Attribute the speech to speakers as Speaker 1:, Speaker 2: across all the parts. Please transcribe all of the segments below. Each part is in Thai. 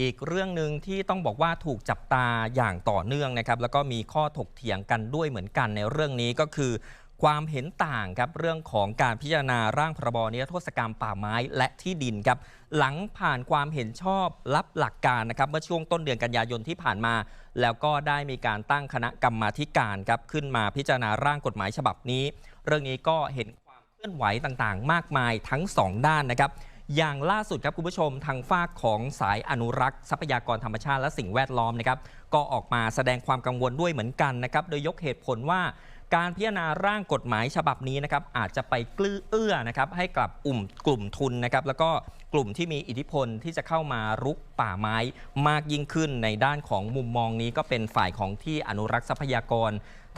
Speaker 1: อีกเรื่องหนึ่งที่ต้องบอกว่าถูกจับตาอย่างต่อเนื่องนะครับ แล้วก็มีข้อถกเถียงกันด้วยเหมือนกันในเรื่องนี้ก็คือ ความเห็นต่างครับเรื่องของการพิจารณาร่างพรบนิรโทษกรรมป่าไม้และที่ดินครับ หลังผ่านความเห็นชอบรับหลักการนะครับเมื่อช่วงต้นเดือนกันยายนที่ผ่านมา แล้วก็ได้มีการตั้งคณะกรรมาธิการครับขึ้นมาพิจารณาร่างกฎหมายฉบับนี้ เรื่องนี้ก็เห็นความเคลื่อนไหวต่างๆ มากมายทั้งสองด้านนะครับ อย่างล่าสุดครับคุณผู้ชมทางฝากของสายอนุรักษ์ทรัพยากรธรรมชาติและสิ่งแวดล้อมนะครับก็ออกมาแสดงความกังวลด้วยเหมือนกันนะครับโดยยกเหตุผลว่าการพิจารณาร่างกฎหมายฉบับนี้นะครับอาจจะไปกลื้อเอื้อนะครับให้กับกลุ่มกลุ่มทุนนะครับแล้วก็กลุ่มที่มีอิทธิพลที่จะเข้ามารุกป่าไม้มากยิ่งขึ้นในด้านของมุมมองนี้ก็เป็นฝ่ายของที่อนุรักษ์ทรัพยากร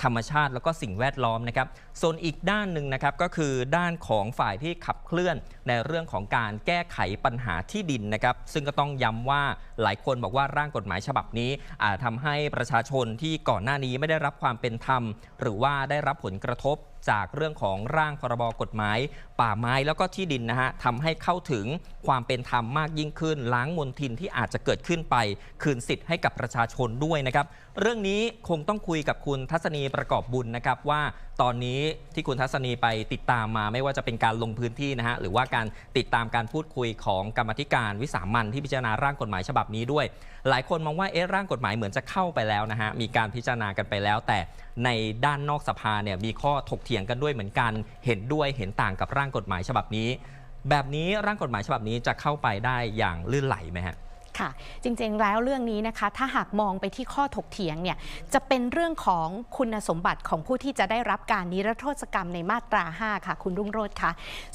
Speaker 1: ธรรมชาติแล้วก็สิ่งแวดล้อมนะครับ ส่วนอีกด้านหนึ่งนะครับก็คือด้านของฝ่ายที่ขับเคลื่อนในเรื่องของการแก้ไขปัญหาที่ดินนะครับ ซึ่งก็ต้องย้ำว่าหลายคนบอกว่าร่างกฎหมายฉบับนี้อาจทำให้ประชาชนที่ก่อนหน้านี้ไม่ได้รับความเป็นธรรม หรือว่าได้รับผลกระทบ จากเรื่องของร่างพรบกฎหมาย ป่าไม้แล้วก็ที่ดินนะฮะทำให้เข้าถึงความเป็นธรรมมากยิ่งขึ้น ล้างมลทินที่อาจจะเกิดขึ้นไป คืนสิทธิ์ให้กับประชาชนด้วยนะครับเรื่องนี้คงต้องคุยกับคุณทัศนีประกอบบุญนะครับว่าตอนนี้ที่คุณทัศนีไปติดตามมาไม่ว่าจะเป็นการลงพื้นที่นะฮะหรือว่าการติดตามการพูดคุยของกรรมธิการวิสามันที่พิจารณาร่างกฎหมายฉบับนี้ด้วย หลายคนมองว่าเอ๊ะร่างกฎหมายเหมือนจะเข้าไปแล้วนะฮะมีการพิจารณากันไปแล้ว แต่ในด้านนอกสภาเนี่ยมีข้อถกเถียงียงกันด้วยเหมือนกัน เห็นด้วยเห็นต่างกับร่างกฎหมายฉบับนี้ แบบนี้ร่างกฎหมายฉบับนี้จะเข้าไปได้อย่างลื่นไหลไหมฮะ
Speaker 2: ค่ะ จริงๆแล้วเรื่องนี้นะคะ ถ้าหากมองไปที่ข้อถกเถียงเนี่ยจะเป็นเรื่องของคุณสมบัติของผู้ที่จะได้รับการนิรโทษกรรมในมาตรา 5 ค่ะ คุณรุ่งโรจน์ค่ะ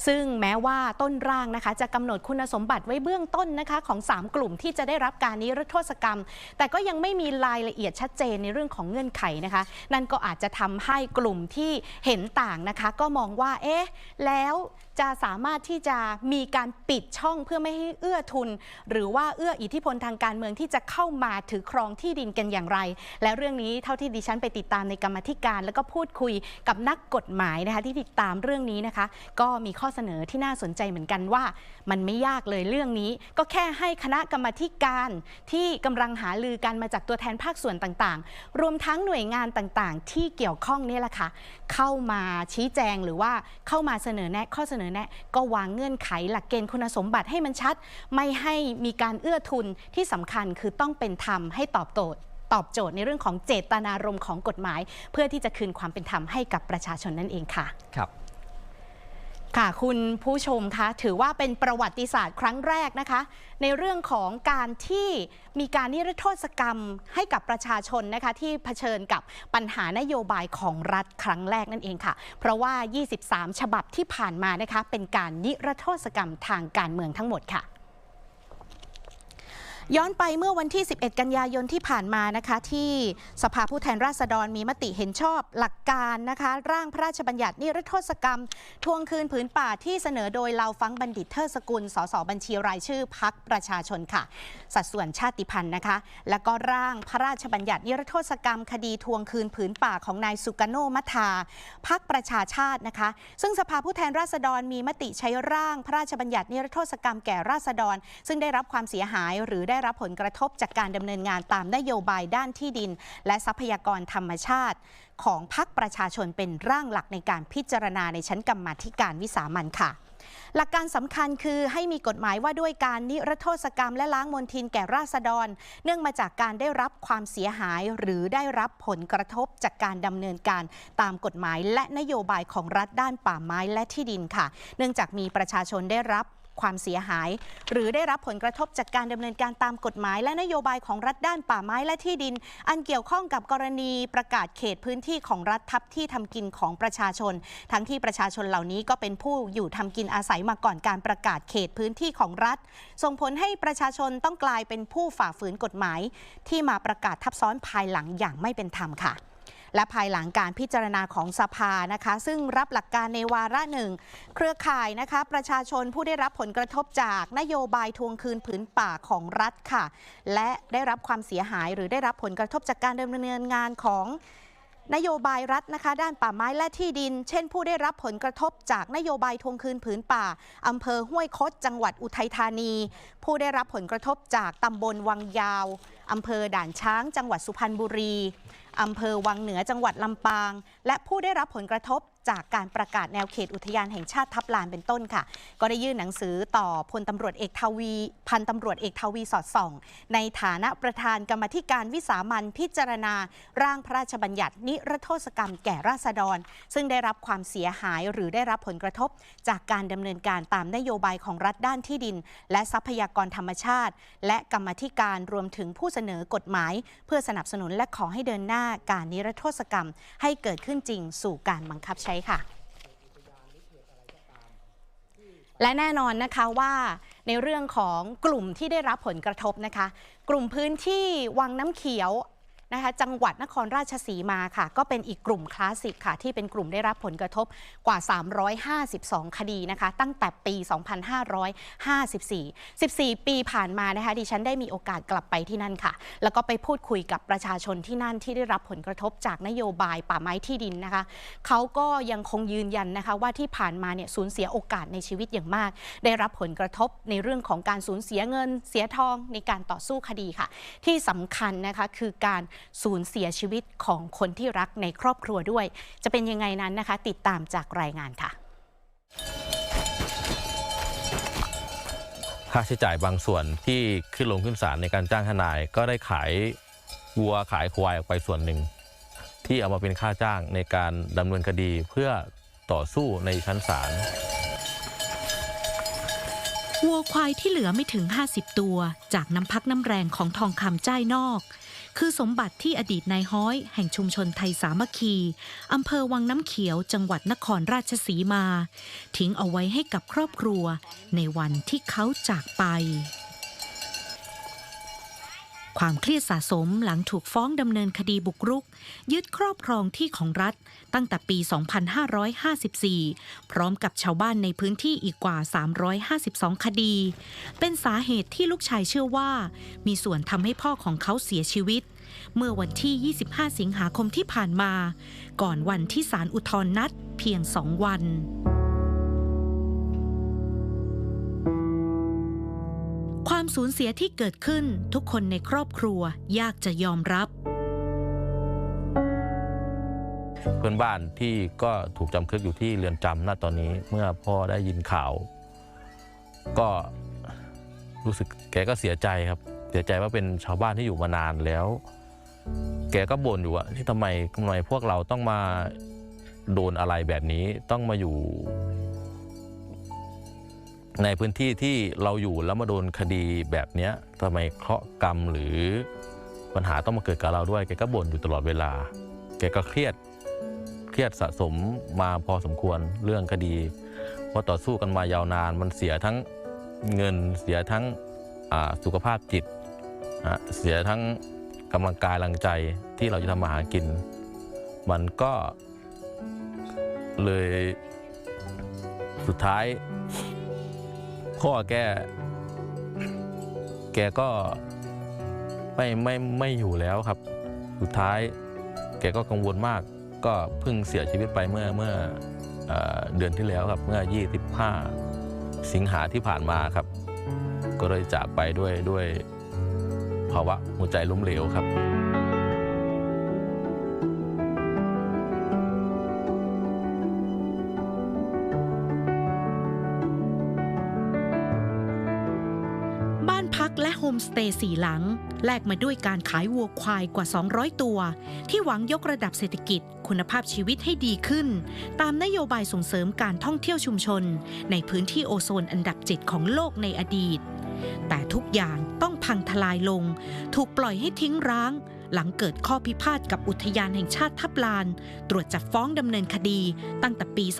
Speaker 2: ซึ่งแม้ว่าต้นร่างนะคะ จะกำหนดคุณสมบัติไว้เบื้องต้นนะคะของ 3 กลุ่มที่จะได้รับการนิรโทษกรรม แต่ก็ยังไม่มีรายละเอียดชัดเจนในเรื่องของเงื่อนไขนะคะ นั่นก็อาจจะทำให้กลุ่มที่เห็นต่างนะคะ ก็มองว่าเอ๊ะแล้ว จะสามารถที่จะมีการปิดช่องเพื่อไม่ให้เอื้อทุน หรือว่าเอื้ออิทธิพลทางการเมืองที่จะเข้ามาถือครองที่ดินกันอย่างไร และเรื่องนี้เท่าที่ดิฉันไปติดตามในกรรมธิการ แล้วก็พูดคุยกับนักกฎหมายนะคะที่ติดตามเรื่องนี้นะคะ ก็มีข้อเสนอที่น่าสนใจเหมือนกันว่า มันไม่ยากเลยเรื่องนี้ ก็แค่ให้คณะกรรมธิการที่กำลังหาลือกันมาจากตัวแทนภาคส่วนต่างๆ รวมทั้งหน่วยงานต่างๆ ที่เกี่ยวข้องนี่แหละค่ะเข้ามาชี้แจงหรือว่าเข้ามาเสนอแนะข้อเสนอแนะ ก็วางเงื่อนไขหลักเกณฑ์คุณสมบัติให้มันชัด ไม่ให้มีการเอื้อทุนที่สำคัญคือต้องเป็นธรรมให้ตอบโจทย์ตอบโจทย์ในเรื่องของเจตนารมณ์ของกฎหมาย เพื่อที่จะคืนความเป็นธรรมให้กับประชาชนนั่นเองค่ะ
Speaker 1: ครับ
Speaker 2: ค่ะคุณผู้ชมคะถือว่าเป็นประวัติศาสตร์ครั้งแรกนะคะ ในเรื่องของการที่มีการนิรโทษกรรมให้กับประชาชนนะคะที่เผชิญกับปัญหานโยบายของรัฐครั้งแรกนั่นเองค่ะ เพราะว่า 23 ฉบับที่ผ่านมานะคะเป็นการนิรโทษกรรมทางการเมืองทั้งหมดค่ะ ย้อนไปเมื่อวันที่ 11 กันยายนที่ผ่านมานะคะ ที่สภาผู้แทนราษฎรมีมติเห็นชอบหลักการนะคะ ร่างพระราชบัญญัตินิรโทษกรรม ทวงคืนผืนป่าที่เสนอโดยเลาฟังบัณฑิตเทิดสกุลสสบัญชีรายชื่อพักประชาชนค่ะ สัดส่วนชาติพันธุ์นะคะ แล้วก็ร่างพระราชบัญญัตินิรโทษกรรม คดีทวงคืนผืนป่าของนายสุกโนมัทาพักประชาชาตินะคะ ซึ่งสภาผู้แทนราษฎรมีมติใช้ร่างพระราชบัญญัตินิรโทษกรรมแก่ราษฎร ซึ่งได้รับความเสียหายหรือได้รับผลกระทบจากการดำเนินงานตามนโยบายด้านที่ดิน และทรัพยากรธรรมชาติ ของพักประชาชนเป็นร่างหลักในการพิจารณาในชั้นกรรมาธิการวิสามันค่ะหลักการสำคัญคือให้มีกฎหมายว่าด้วยการนิรโทษกรรมและล้างมลทินแก่ราษฎร เนื่องมาจากการได้รับความเสียหายหรือได้รับผลกระทบจากการดำเนินการตามกฎหมายและนโยบายของรัฐด้านป่าไม้และที่ดินค่ะ เนื่องจากมีประชาชนได้รับ ความเสียหาย หรือได้รับผลกระทบจากการดำเนินการตามกฎหมาย และนโยบายของรัฐด้านป่าไม้และที่ดิน อันเกี่ยวข้องกับกรณีประกาศเขตพื้นที่ของรัฐทับที่ทำกินของประชาชน ทั้งที่ประชาชนเหล่านี้ก็เป็นผู้อยู่ทำกินอาศัยมาก่อนการประกาศเขตพื้นที่ของรัฐ ส่งผลให้ประชาชนต้องกลายเป็นผู้ฝ่าฝืนกฎหมาย ที่มาประกาศทับซ้อนภายหลังอย่างไม่เป็นธรรมค่ะ และภายหลังการพิจารณาของสภานะคะ ซึ่งรับหลักการในวาระหนึ่ง เครือข่ายนะคะประชาชนผู้ได้รับผลกระทบจากนโยบายทวงคืนผืนป่าของรัฐค่ะ และได้รับความเสียหายหรือได้รับผลกระทบจากการดำเนินงานของนโยบายรัฐนะคะ ด้านป่าไม้และที่ดิน เช่น ผู้ได้รับผลกระทบจากนโยบายทวงคืนผืนป่าอำเภอห้วยคดจังหวัดอุทัยธานี ผู้ได้รับผลกระทบจากตำบลวังยาว อำเภอด่านช้างจังหวัดสุพรรณบุรีอำเภอวังเหนือจังหวัดลำปาง และผู้ได้รับผลกระทบจากการประกาศแนวเขตอุทยานแห่งชาติทับลานเป็นต้นค่ะ ก็ได้ยื่นหนังสือต่อพลตำรวจเอกทวี พันตำรวจเอกทวีสอดส่อง ในฐานะประธานกรรมธิการวิสามันพิจารณา ร่างพระราชบัญญัตินิรโทษกรรมแก่ราษฎร ซึ่งได้รับความเสียหายหรือได้รับผลกระทบ จากการดำเนินการตามนโยบายของรัฐด้านที่ดิน และทรัพยากรธรรมชาติ และกรรมธิการรวมถึงผู้เสนอกฎหมาย เพื่อสนับสนุนและขอให้เดินหน้าการนิรโทษกรรม ให้เกิดขึ้นจริงสู่การบังคับใช้ค่ะ และแน่นอนนะคะว่าในเรื่องของกลุ่มที่ได้รับผลกระทบนะคะ กลุ่มพื้นที่วังน้ำเขียว นะคะจังหวัดนครราชสีมาค่ะ ก็เป็นอีกกลุ่มคลาสสิกค่ะ ที่เป็นกลุ่มได้รับผลกระทบกว่า 352 คดีนะคะ ตั้งแต่ปี 2554 14 ปีผ่านมานะคะดิฉันได้มีโอกาสกลับไปที่นั่นค่ะ แล้วก็ไปพูดคุยกับประชาชนที่นั่นที่ได้รับผลกระทบจากนโยบายป่าไม้ที่ดินนะคะเขาก็ยังคงยืนยันนะคะว่าที่ผ่านมาเนี่ยสูญเสียโอกาสในชีวิตอย่างมาก ได้รับผลกระทบในเรื่องของการสูญเสียเงิน เสียทองในการต่อสู้คดีค่ะ ที่สำคัญนะคะคือการสูญเสียชีวิตของคนที่รักในครอบครัวด้วย จะเป็นยังไงนั้นนะคะ ติดตามจากรายงานค่ะ
Speaker 3: ค่าใช้จ่ายบางส่วนที่ขึ้นลงขึ้นศาลในการจ้างทนายก็ได้ขายวัวขายควายออกไปส่วนหนึ่ง ที่เอามาเป็นค่าจ้างในการดำเนินคดีเพื่อต่อสู้ในชั้นศาล
Speaker 4: วัวควายที่เหลือไม่ถึง 50 ตัว จากน้ำพักน้ำแรงของทองคำจ้ายนอก คือสมบัติที่อดีตนายฮ้อย แห่งชุมชนไทยสามัคคีอำเภอวังน้ำเขียวจังหวัดนครราชสีมา ทิ้งเอาไว้ให้กับครอบครัว ในวันที่เขาจากไป ความเครียดสะสมหลังถูกฟ้องดำเนินคดีบุกรุก ยึดครอบครองที่ของรัฐตั้งแต่ปี 2554 พร้อมกับชาวบ้านในพื้นที่อีกกว่า 352 คดี เป็นสาเหตุที่ลูกชายเชื่อว่า มีส่วนทำให้พ่อของเขาเสียชีวิต เมื่อวันที่ 25 สิงหาคมที่ผ่านมา ก่อนวันที่ศาลอุทธรณ์นัดเพียงสองวัน ความสูญเสียที่เกิดขึ้นทุกคนในครอบครัวยากจะยอมรับ
Speaker 3: เพื่อนบ้านที่ก็ถูกจำคุกอยู่ที่เรือนจำณตอนนี้เมื่อพ่อได้ยินข่าว ก็รู้สึกแกก็เสียใจครับ เสียใจว่าเป็นชาวบ้านที่อยู่มานานแล้ว แกก็บ่นอยู่ว่าที่ทำไมทำไมพวกเราต้องมาโดนอะไรแบบนี้ต้องมาอยู่ ในพื้นที่ที่เราอยู่แล้วมาโดนคดีแบบนี้ทำไมเคราะห์กรรมหรือปัญหาต้องมาเกิดกับเราด้วยแกก็บ่นอยู่ตลอดเวลา แกก็เครียดเครียดสะสมมาพอสมควรเรื่องคดีเพราะต่อสู้กันมายาวนาน มันเสียทั้งเงินเสียทั้งสุขภาพจิตเสียทั้งกำลังกายแรงใจที่เราจะทำมาหากิน มันก็เลยสุดท้าย พ่อแก แกก็ไม่ไม่ไม่อยู่แล้วครับ สุดท้าย แกก็กังวลมาก ก็เพิ่งเสียชีวิตไปเมื่อเมื่อเออเดือนที่แล้วครับ เมื่อ 25 สิงหาที่ผ่านมาครับ ก็เลยจากไปด้วยด้วยภาวะหัวใจล้มเหลวครับ
Speaker 4: เตย์สี่หลัง แลกมาด้วยการขายวัวควายกว่า 200 ตัว ที่หวังยกระดับเศรษฐกิจคุณภาพชีวิตให้ดีขึ้น ตามนโยบายส่งเสริมการท่องเที่ยวชุมชน ในพื้นที่โอโซนอันดับ7ของโลกในอดีต แต่ทุกอย่างต้องพังทลายลง ถูกปล่อยให้ทิ้งร้างหลังเกิดข้อพิพาทกับอุทยานแห่งชาติทับลาน ตรวจจับฟ้องดำเนินคดีตั้งแต่ปี 2554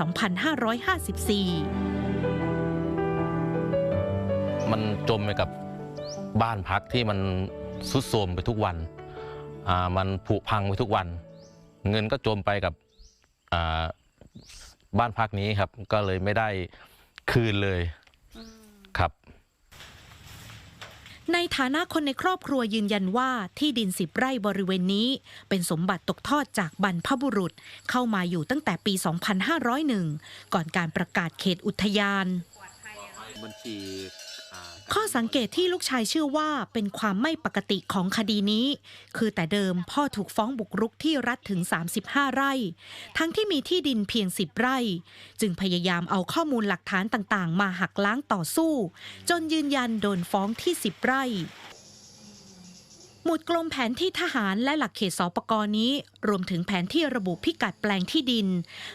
Speaker 3: มันจมไปกับ บ้านพักที่มันสุดโทรมไปทุกวัน มันผุพังไปทุกวัน เงินก็จมไปกับบ้านพักนี้ครับ ก็เลยไม่ได้คืนเลยครับ
Speaker 2: ในฐานะคนในครอบครัวยืนยันว่าที่ดินสิบไร่บริเวณนี้ เป็นสมบัติตกทอดจากบรรพบุรุษเข้ามาอยู่ตั้งแต่ปี 2501 ก่อนการประกาศเขตอุทยาน
Speaker 3: บัญชี
Speaker 2: ข้อสังเกตที่ลูกชายเชื่อว่าเป็นความไม่ปกติของคดีนี้ คือแต่เดิมพ่อถูกฟ้องบุกรุกที่รัฐถึง 35 ไร่ ทั้งที่มีที่ดินเพียง 10 ไร่ จึงพยายามเอาข้อมูลหลักฐานต่างๆ มาหักล้างต่อสู้ จนยืนยันโดนฟ้องที่ 10 ไร่ หมุดกลมแผนที่ทหารและหลักเขตสปกรนี้ รวมถึงแผนที่ระบุพิกัดแปลงที่ดิน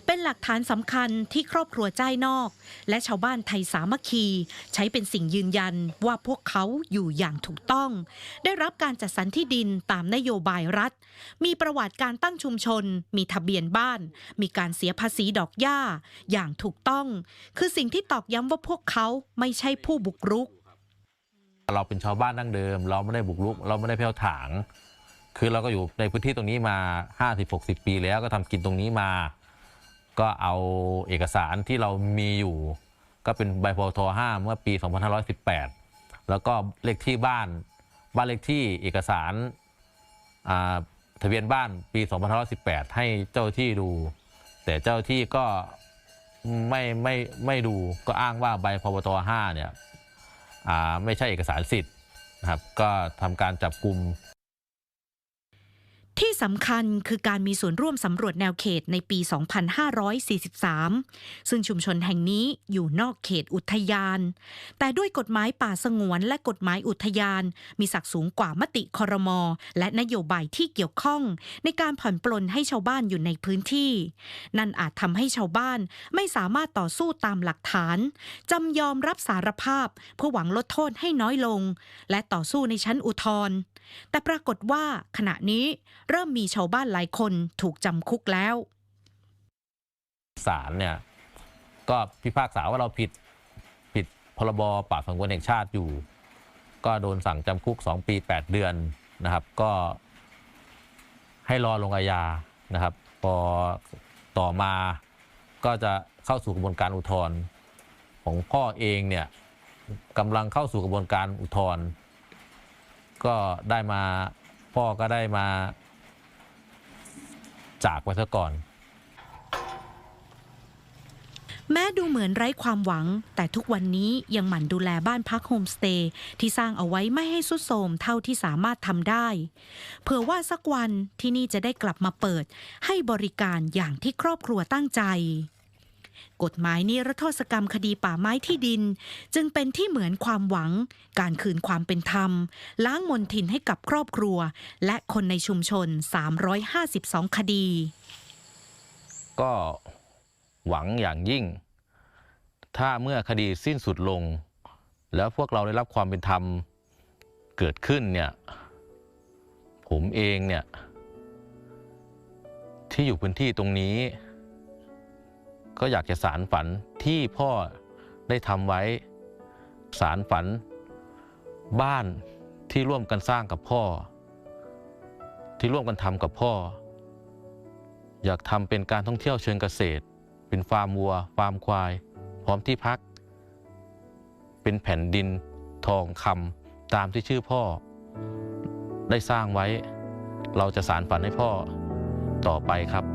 Speaker 2: เป็นหลักฐานสำคัญที่ครอบครัวจ้ายนอก และชาวบ้านไทยสามัคคี ใช้เป็นสิ่งยืนยันว่าพวกเขาอยู่อย่างถูกต้อง ได้รับการจัดสรรที่ดินตามนโยบายรัฐ มีประวัติการตั้งชุมชน มีทะเบียนบ้าน มีการเสียภาษีดอกหญ้า อย่างถูกต้อง คือสิ่งที่ตอกย้ำว่าพวกเขาไม่ใช่ผู้บุกรุก
Speaker 3: เราเป็นชาวบ้านดั้งเดิม เราไม่ได้บุกรุก เราไม่ได้แผ่วถาง คือเราก็อยู่ในพื้นที่ตรงนี้มา 50-60 ปีแล้วก็ทำกินตรงนี้มา ก็เอาเอกสารที่เรามีอยู่ ก็เป็นใบพท5เมื่อปี 2518 แล้วก็เลขที่บ้านบ้านเลขที่เอกสารอ่าทะเบียนบ้านปี 2518 ให้เจ้าที่ดู แต่เจ้าที่ก็ไม่ไม่ไม่ดูก็อ้างว่าใบพบท5เนี่ย ไม่ใช่เอกสารสิทธิ์นะครับก็ทำการจับกลุ่ม
Speaker 2: ที่สำคัญคือการมีส่วนร่วมสำรวจแนวเขตในปี 2543 ซึ่งชุมชนแห่งนี้อยู่นอกเขตอุทยาน แต่ด้วยกฎหมายป่าสงวนและกฎหมายอุทยาน มีศักดิ์สูงกว่ามติคอรมอและนโยบายที่เกี่ยวข้อง ในการผ่อนปลนให้ชาวบ้านอยู่ในพื้นที่ นั่นอาจทำให้ชาวบ้านไม่สามารถต่อสู้ตามหลักฐานจำยอมรับสารภาพ เพื่อหวังลดโทษให้น้อยลง และต่อสู้ในชั้นอุทธรณ์ แต่ปรากฏว่าขณะนี้เริ่มมีชาวบ้านหลายคนถูกจำคุกแล้ว
Speaker 3: ศาลเนี่ยก็พิพากษาว่าเราผิดผิดพรบป่าสงวนแห่งชาติอยู่ ก็โดนสั่งจำคุก 2 ปี 8 เดือนนะครับ ก็ให้รอลงอาญานะครับพอต่อมาก็จะเข้าสู่กระบวนการอุทธรณ์ของพ่อเองเนี่ยกำลังเข้าสู่กระบวนการอุทธรณ์ ก็ได้มาพ่อก็ได้มา จากไปซะก่อน
Speaker 2: แม้ดูเหมือนไร้ความหวัง แต่ทุกวันนี้ยังหมั่นดูแลบ้านพักโฮมสเตย์ที่สร้างเอาไว้ไม่ให้สุดโทรมเท่าที่สามารถทำได้ เผื่อว่าสักวันที่นี่จะได้กลับมาเปิด ให้บริการอย่างที่ครอบครัวตั้งใจ กฎหมายนิรโทษกรรมคดีป่าไม้ที่ดิน จึงเป็นที่เหมือนความหวัง การคืนความเป็นธรรม ล้างมนทินให้กับครอบครัว และคนในชุมชน 352 คดี
Speaker 3: ก็หวังอย่างยิ่ง ถ้าเมื่อคดีสิ้นสุดลง แล้วพวกเราได้รับความเป็นธรรมเกิดขึ้นเนี่ยผมเองเนี่ยที่อยู่พื้นที่ตรงนี้ ก็อยากจะสารฝันที่พ่อได้ทำไว้สารฝัน บ้านที่ร่วมกันสร้างกับพ่อ ที่ร่วมกันทำกับพ่อ อยากทำเป็นการท่องเที่ยวเชิงเกษตร เป็นฟาร์มวัว ฟาร์มควาย พร้อมที่พัก เป็นแผ่นดินทองคำตามที่ชื่อพ่อ ได้สร้างไว้ เราจะสารฝันให้พ่อต่อไปครับ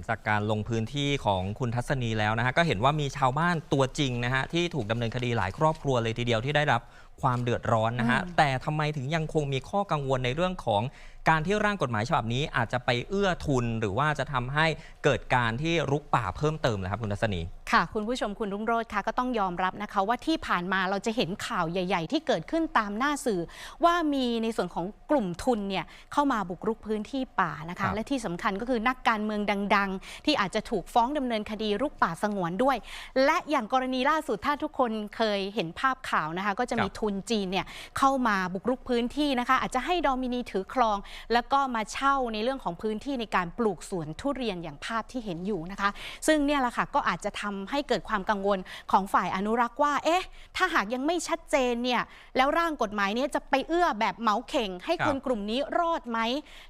Speaker 1: นจากการลงพื้นที่ของคุณทัศนีแล้วนะฮะก็เห็นว่ามีชาวบ้านตัวจริงนะฮะที่ถูกดำเนินคดีหลายครอบครัวเลยทีเดียวที่ได้รับความเดือดร้อนนะฮะ
Speaker 5: อืม
Speaker 1: แต่ทำไมถึงยังคงมีข้อกังวลในเรื่องของการที่ร่างกฎหมายฉบับนี้อาจจะไปเอื้อทุน หรือว่าจะทำให้เกิดการที่รุกป่าเพิ่มเติมเลยครับคุณทัศนี
Speaker 5: ค่ะ คุณผู้ชมคุณรุ่งโรจน์ค่ะก็ต้องยอมรับนะคะ ว่าที่ผ่านมาเราจะเห็นข่าวใหญ่ ๆ ที่เกิดขึ้นตามหน้าสื่อ ว่ามีในส่วนของกลุ่มทุนเนี่ยเข้ามาบุกรุกพื้นที่ป่านะ
Speaker 1: ครั
Speaker 5: คะ
Speaker 1: บ
Speaker 5: และที่สำคัญก็คือนักการเมืองดัง ๆ ที่อาจจะถูกฟ้องดำเนินคดีรุกป่าสงวนด้วย และอย่างกรณีล่าสุดถ้าทุกคนเคยเห็นภาพข่าวนะคะ ก็จะมีทุนจีนเนี่ยเข้ามาบุกรุกพื้นที่นะคะ อาจจะให้ดอมินีถือครอง แล้วก็มาเช่าในเรื่องของพื้นที่ในการปลูกสวนทุเรียนอย่างภาพที่เห็นอยู่นะคะ ซึ่งเนี่ยแหละค่ะก็อาจจะทำำ
Speaker 2: ให้เกิดความกังวลของฝ่ายอนุรักษ์ว่า เอ๊ะ ถ้าหากยังไม่ชัดเจนเนี่ย แล้วร่างกฎหมายเนี้จะไปเอื้อแบบเหมาเข่ง ให้
Speaker 1: ครับ
Speaker 2: คนกลุ่มนี้รอดไหม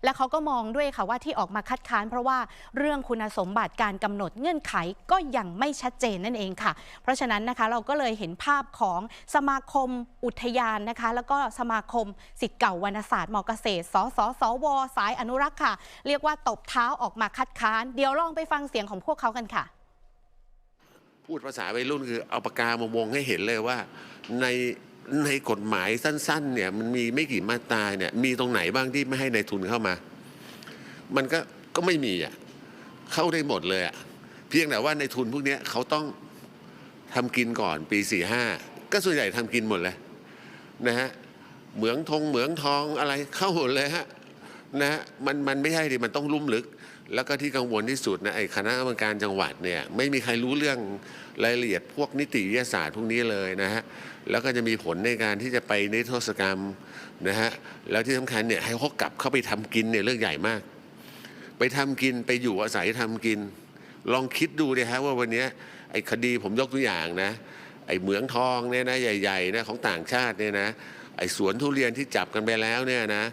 Speaker 2: และเขาก็มองด้วยค่ะว่าที่ออกมาคัดค้าน เพราะว่าเรื่องคุณสมบัติการกำหนดเงื่อนไขก็ยังไม่ชัดเจนนั่นเองค่ะ เพราะฉะนั้นนะคะเราก็เลยเห็นภาพของสมาคมอุทยานนะคะ แล้วก็สมาคมสิทธิ์เก่าวรรณศาสตร์มอเกษตร สสสว สายอนุรักษ์ค่ะ เรียกว่าตบเท้าออกมาคัดค้าน เดี๋ยวลองไปฟังเสียงของพวกเขากันค่ะ
Speaker 6: พูดภาษาวัยรุ่นคือเอาปากกามาวงให้เห็นเลยว่า ในในกฎหมายสั้นๆเนี่ยมันมีไม่กี่มาตราเนี่ยมีตรงไหนบ้างที่ไม่ให้ในายทุนเข้ามา มันก็ก็ไม่มีอะเข้าได้หมดเลยอะเพียงแต่ว่าในทุนพวกเนี้ยเขาต้องทำกินก่อนปีสี่ห้าก็ส่วนใหญ่ทำกินหมดเลยนะฮะเหมืองทงเหมืองทองอะไรเข้าหมดเลยฮะ นะฮะมันมันไม่ใช่ดิมันต้องลุ่มลึก แล้วก็ที่กังวลที่สุดนะไอ้คณะกรรมการจังหวัดเนี่ยไม่มีใครรู้เรื่องรายละเอียดพวกนิติวิทยาศาสตร์พวกนี้เลยนะฮะแล้วก็จะมีผลในการที่จะไปนิรโทษกรรมนะฮะแล้วที่สำคัญเนี่ยให้เขากลับเข้าไปทำกินเนี่ยเรื่องใหญ่มาก ไปทำกินไปอยู่อาศัยทำกิน ลองคิดดูดิฮะว่าวันนี้ไอ้คดีผมยกตัวอย่างนะไอ้เหมืองทองเนี่ยนะใหญ่ๆนะของต่างชาติเนี่ยนะไอ้สวนทุเรียนที่จับกันไปแล้วเนี่ยนะ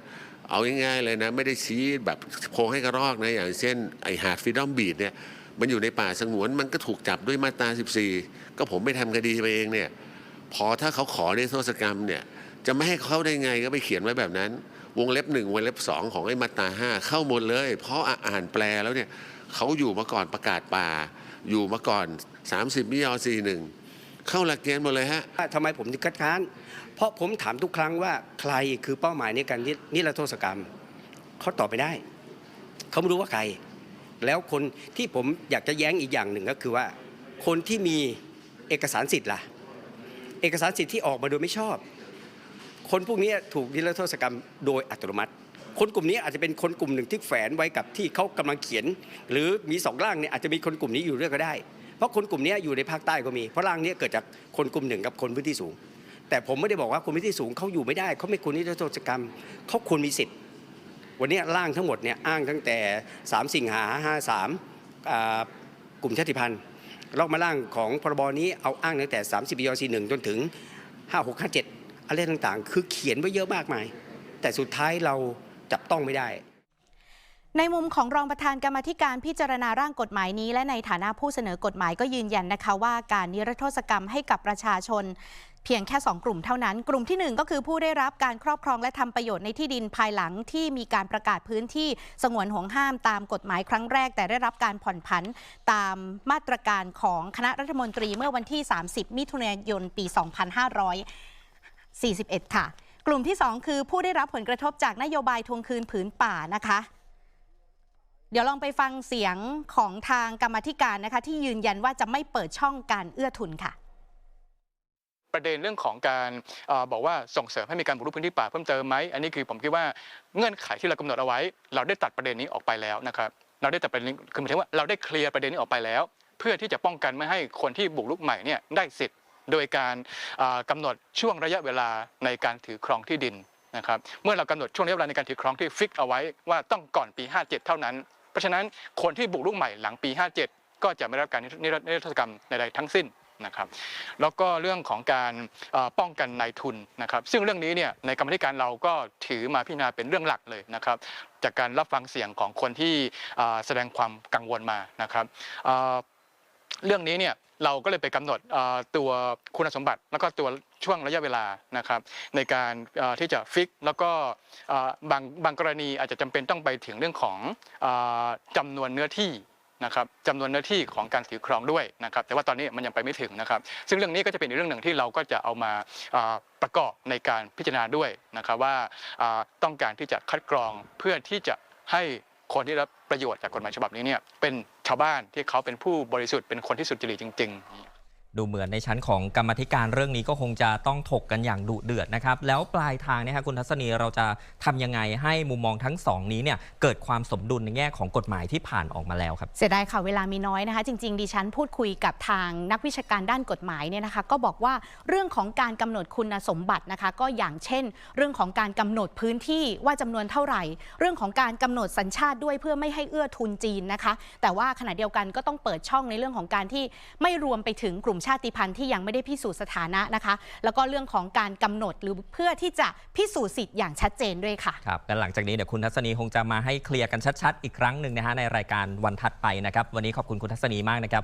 Speaker 6: เอาง่ายๆเลยนะ ไม่ได้ชี้แบบโพงให้กระรอกนะ อย่างเช่นไอหาดฟรีดอมบีดเนี่ยมันอยู่ในป่าสงวนมันก็ถูกจับด้วยมาตรา 14 ก็ผมไปทำคดีไปเองเนี่ยพอถ้าเขาขอในโทษกรรมเนี่ยจะไม่ให้เขาได้ไงก็ไปเขียนไว้แบบนั้น วงเล็บหนึ่งวงเล็บสองของไอ้มาตราห้าเข้าหมดเลย เพราะอ่านแปลแล้วเนี่ยเขาอยู่มาก่อนประกาศป่า อยู่มาก่อน 30มิยอ41เข้าหลักเกณฑ์หมดเลยฮะ
Speaker 7: ทำไมผมถึงคัดค้าน เพราะผมถามทุกครั้งว่าใครคือเป้าหมายในการนินิรโทษกรรมเขาตอบไม่ได้ เขาไม่รู้ว่าใคร แล้วคนที่ผมอยากจะแย้งอีกอย่างหนึ่งก็คือว่า คนที่มีเอกสารสิทธิ์ล่ะ เอกสารสิทธิ์ที่ออกมาโดยไม่ชอบ คนพวกนี้ถูกนิรโทษกรรมโดยอัตโนมัติ คนกลุ่มนี้อาจจะเป็นคนกลุ่มหนึ่งที่แฝงไว้กับที่เขากำลังเขียน หรือมีสองร่างเนี่ยอาจจะมีคนกลุ่มนี้อยู่ด้วยก็ได้ เพราะคนกลุ่มนี้อยู่ในภาคใต้ก็มี เพราะร่างนี้เกิดจากคนกลุ่มหนึ่งกับคนพื้นที่สูง แต่ผมไม่ได้บอกว่าคนพื้นที่สูงเขาอยู่ไม่ได้เขาไม่ควรนิรโทษกรรมเขาควรมีสิทธิ์ วันนี้ร่างทั้งหมดเนี่ยอ้างตั้งแต่ 3 สิงหา53อ่ากลุ่มชาติพันธุ์เรามาร่างของพรบนี้เอาอ้างตั้งแต่ 30ปีย41จนถึง 5657 อะไรต่างๆ คือเขียนไว้เยอะมากมาย แต่สุดท้ายเราจับต้องไม่ได้
Speaker 2: ในมุมของรองประธานกรรมธิการพิจารณาร่างกฎหมายนี้ และในฐานะผู้เสนอกฎหมายก็ยืนยันนะคะว่าการนิรโทษกรรมให้กับประชาชน เพียงแค่ 2 กลุ่มเท่านั้น กลุ่มทีหนึ่1 ก็คือผู้ได้รับการครอบครองและทำประโยชน์ในที่ดินภายหลังที่มีการประกาศพื้นที่สงวนห่วงห้ามตามกฎหมายครั้งแรก แต่ได้รับการผ่อนผันตามมาตรการของคณะรัฐมนตรีเมื่อวันที่ 30 มิถุนายนปี 2541 ค่ะ กลุ่มที่ 2 คือผู้ได้รับผลกระทบจากนโยบายทวงคืนผืนป่านะคะ เดี๋ยวลองไปฟังเสียงของทางกรรมธิการนะคะ ที่ยืนยันว่าจะไม่เปิดช่องการเอื้อทุนค่ะ
Speaker 8: ประเด็นเรื่องของการเออบอกว่าส่งเสริมให้มีการบุกรุกพื้นที่ป่าเพิ่มเติมไหมอันนี้คือผมคิดว่าเงื่อนไขที่เรากำหนดเอาไว้ เราได้ตัดประเด็นนี้ออกไปแล้วนะครับเราได้ตัดประเด็นนี้คือหมายถึงว่าเราได้เคลียร์ประเด็นนี้ออกไปแล้ว เพื่อที่จะป้องกันไม่ให้คนที่บุกรุกใหม่เนี่ยได้สิทธิ์ โดยการเอ่อกำหนดช่วงระยะเวลาในการถือครองที่ดินนะครับเมื่อเรากำหนดช่วงระยะเวลาในการถือครองที่ฟิกเอาไว้ว่าต้องก่อนปี 57 เท่านั้น ราะฉะนั้นคนที่บุกรุกใหม่หลังปี 57 ก็จะไม่รับการนิรโทษกรรมใดๆทั้งสิ้นนะครับแล้วก็เรื่องของการป้องกันนายทุนนะครับ ซึ่งเรื่องนี้เนี่ยในกรรมธิการเราก็ถือมาพิจารณาเป็นเรื่องหลักเลยนะครับ จากการรับฟังเสียงของคนที่แสดงความกังวลมานะครับเรื่องนี้เนี่ย เราก็เลยไปกำหนดตัวคุณสมบัติ แล้วก็ตัวช่วงระยะเวลานะครับ ในการที่จะฟิกแล้วก็บางบางกรณีอาจจะจำเป็นต้องไปถึงเรื่องของเอ่อจำนวนเนื้อที่นะครับจำนวนเนื้อที่ของการถือครองด้วยนะครับ แต่ว่าตอนนี้มันยังไปไม่ถึงนะครับ ซึ่งเรื่องนี้ก็จะเป็นอีกเรื่องหนึ่งที่เราก็จะเอามาประกอบในการพิจารณาด้วยนะครับว่าอ่าต้องการที่จะคัดกรองเพื่อที่จะให้ คนที่รับประโยชน์จากกฎหมายฉบับนี้เนี่ยเป็นชาวบ้านที่เขาเป็นผู้บริสุทธิ์เป็นคนที่สุจริตจริง ๆ
Speaker 1: ดูเหมือนในชั้นของกรรมธิการเรื่องนี้ก็คงจะต้องถกกันอย่างดุเดือดนะครับ แล้วปลายทางเนี่ยฮะคุณทัศนีเราจะทำยังไงให้มุมมองทั้งสองนี้เนี่ยเกิดความสมดุลในแง่ของกฎหมายที่ผ่านออกมาแล้วครับ
Speaker 2: เสียดายค่ะเวลามีน้อยนะคะ จริง ๆ ดิฉันพูดคุยกับทางนักวิชาการด้านกฎหมายเนี่ยนะคะ ก็บอกว่าเรื่องของการกำหนดคุณสมบัตินะคะ ก็อย่างเช่น เรื่องของการกำหนดพื้นที่ว่าจำนวนเท่าไหร่ เรื่องของการกำหนดสัญชาติด้วยเพื่อไม่ให้เอื้อทุนจีนนะคะ แต่ว่าขณะเดียวกันก็ต้องเปิดช่องในเรื่องของการที่ไม่รวมไปถึงกลุ่มชาติพันธุ์ที่ยังไม่ได้พิสูจน์สถานะนะคะ แล้วก็เรื่องของการกำหนดหรือเพื่อที่จะพิสูจน์สิทธิ์อย่างชัดเจนด้วยค่ะ
Speaker 1: ครับและหลังจากนี้เดี๋ยวคุณทัศนีคงจะมาให้เคลียร์กันชัดๆ อีกครั้งหนึ่งนะฮะในรายการวันถัดไปนะครับ วันนี้ขอบคุณคุณทัศนีมากนะครับ